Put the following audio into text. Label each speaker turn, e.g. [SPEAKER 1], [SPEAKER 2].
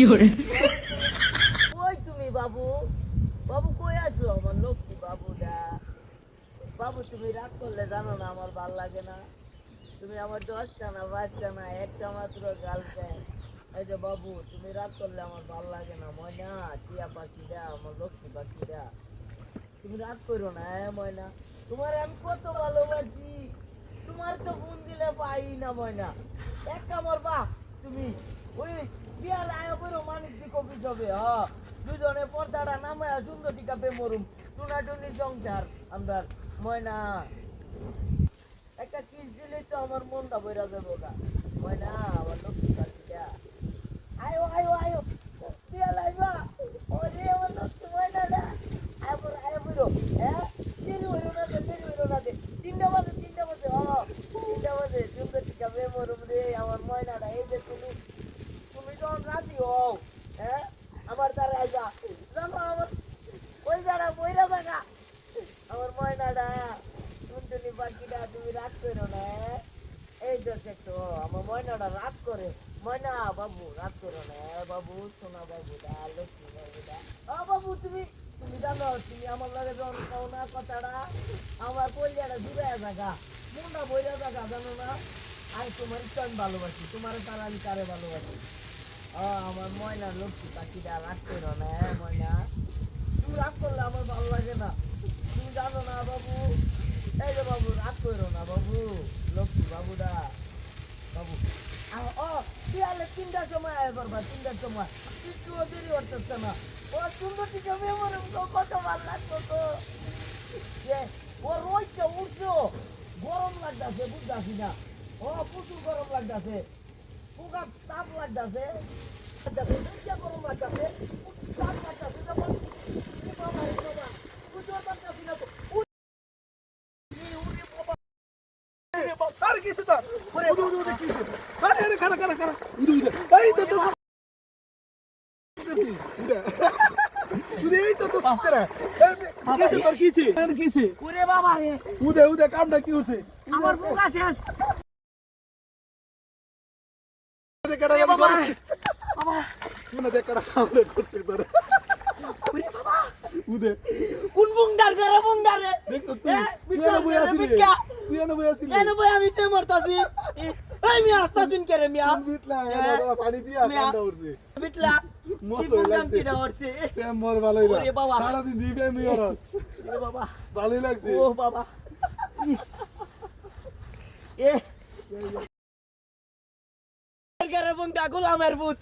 [SPEAKER 1] কই তুমি বাবু বাবু কই আছো? আমার লক্ষ্মী বাবুটা। বাবু, তুমি রাগ করলে জানো না, আমার ভালো লাগে না। তুমি আমার দশটা না বাচ্চা না, একটা মাত্র গার্লফ্রেন্ড এই যে বাবু, তুমি রাগ করলে আমার ভালো লাগে না, ময়না, টিয়া পাখিটা, আমার লক্ষ্মী পাখিটা। তুমি রাগ করো না হ্যাঁ ময়না? তোমার আমি কত ভালোবাসি। তোমার তো ফোন দিলে পাই না, ময়না। এক কামর বা তুমি? ওই বিয়াল আয় করো মানিক দি কপি যাবে হ্যাঁ দুজনে পর্দাটা নামায় সুন্দর টিকা মরুম। টুনাটুনি সংসার আমরা ময়না। একটা কিস দিলে তো আমার মনটা বইরা যাব গা। ময়না, আমার লক্ষ্মী পাখিটা আয়ো আয়ো আয়ো বিয়াল আইবা ওরে আমার লক্ষ্মী ময়নাটা আয় বড় আয় বড় হ্যাঁ দেরি হইল না দে দেরি হইল না দে তিনটা বাজে তিনটা বাজে হ তিনটা বাজে সুন্দর টিকা মরুম রে তুমি তুমি যখন রাজি হও হ্যাঁ আমার দ্বারা আইবা পাখিটা তুমি রাগ করো না হ্যাঁ? এই তো আমার ময়নাটা রাগ করে। ময়না, বাবু, রাগ করো না, বাবু, সোনা বাবুটা, লক্ষ্মী বাবুটা। ও বাবু, তুমি তুমি জানো, তুমি আমার লগে যখন কও না কথাটা, আমার কলিয়াটা জুড়ে থাকা মনটা বইরা থাকা, জানো না? আমি তোমার আমি ভালোবাসি তোমার তারা আমি কারে ভালোবাসি? আমার ময়না লক্ষ্মী পাখিটা রাগ করো না হ্যাঁ, ময়না? তুমি রাগ করলে আমার ভালো লাগে না। তুমি জানো না বাবু? এই যে বাবু রাগ করো না বাবু লক্ষ্মী বাবুটা। বাবু। ও বিয়ালে তিনটার সময় আয় করবা তিনটার সময়। একটু দেরি করতেছে না। ও সুন্দর টিকে মেমোরি কত ভালো লাগতো তো। ও রোজটা উঠছো গরম লাগতেছে বুঝতেছি না। ও প্রচুর গরম লাগতেছে। পোকা তাপ লাগতেছে। গরম লাগতেছে। তাপ লাগতেছে যখন
[SPEAKER 2] কামটা কি হচ্ছে?
[SPEAKER 1] আমার পোকা শেষ।
[SPEAKER 2] ভালোই লাগছে।
[SPEAKER 1] ও বাবা। বুংডা গোলামের ভূত